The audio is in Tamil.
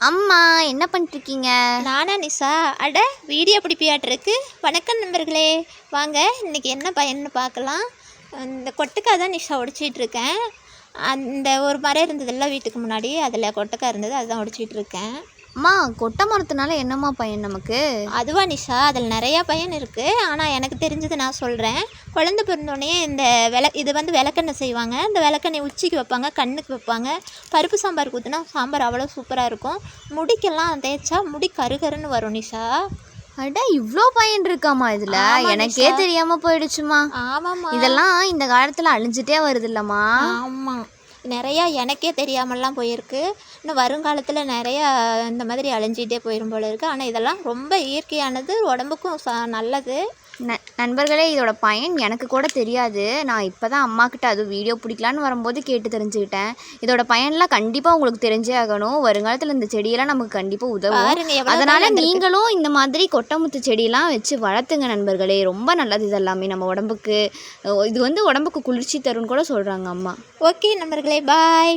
அம்மா என்ன பண்ணிட்டுருக்கீங்க? நானா நிஷா. அட வீடியோ பிடிப்பியாட்டிருக்கு வணக்கம் நண்பர்களே. வாங்க இன்னைக்கு என்ன பயன்னு பார்க்கலாம். இந்த கொட்டுக்காய் தான் நிஷா உடைச்சிட்டு இருக்கேன் அந்த ஒரு மரம் இருந்ததுல்ல வீட்டுக்கு முன்னாடி அதில் கொட்டைக்காய் இருந்தது அதுதான் உடைச்சிட்டு இருக்கேன் அம்மா கொட்டை மரத்துனால என்னம்மா பயன் நமக்கு? அதுவா நிஷா அதில் நிறையா பயன் இருக்குது ஆனால் எனக்கு தெரிஞ்சது நான் சொல்கிறேன் குழந்தை பிறந்தோடனே இந்த விள இது வந்து விளக்கெண்ணெய் செய்வாங்க. இந்த விளக்கெண்ணெய் உச்சிக்கு வைப்பாங்க கண்ணுக்கு வைப்பாங்க. பருப்பு சாம்பார் ஊற்றினா சாம்பார் அவ்வளோ சூப்பராக இருக்கும். முடிக்கெல்லாம் தேய்ச்சா முடி கருகருன்னு வரும் நிஷா. அட இவ்வளோ பயன் இருக்காம்மா இதில். எனக்கே. தெரியாமல் போயிடுச்சுமா ஆமாம்மா. இதெல்லாம் இந்த காலத்தில் அழிஞ்சிட்டே வருதுல்லம்மா. ஆமாம் நிறையா எனக்கே தெரியாமலாம் போயிருக்கு. இன்னும் வருங்காலத்தில் நிறையா இந்த மாதிரி அழிஞ்சிகிட்டே போயிடும் போல இருக்குது ஆனால் இதெல்லாம் ரொம்ப இயற்கையானது உடம்புக்கும் ச நல்லது. ந- நண்பர்களே இதோட பயன் எனக்கு கூட தெரியாது. நான் இப்போ தான் அம்மா கிட்ட அது வீடியோ பிடிக்கலான்னு வரும்போது கேட்டு தெரிஞ்சுக்கிட்டேன். இதோட பயன்லாம் கண்டிப்பாக உங்களுக்கு தெரிஞ்சே ஆகணும். வருங்காலத்தில் இந்த செடியெல்லாம் நமக்கு கண்டிப்பாக உதவும். அதனால நீங்களும் இந்த மாதிரி கொட்டமுத்து செடியெல்லாம் வச்சு வளர்த்துங்க நண்பர்களே. ரொம்ப நல்லது இது எல்லாமே நம்ம உடம்புக்கு. இது வந்து உடம்புக்கு குளிர்ச்சி தரும்னு கூட சொல்கிறாங்க அம்மா. ஓகே நண்பர்களே. பாய்.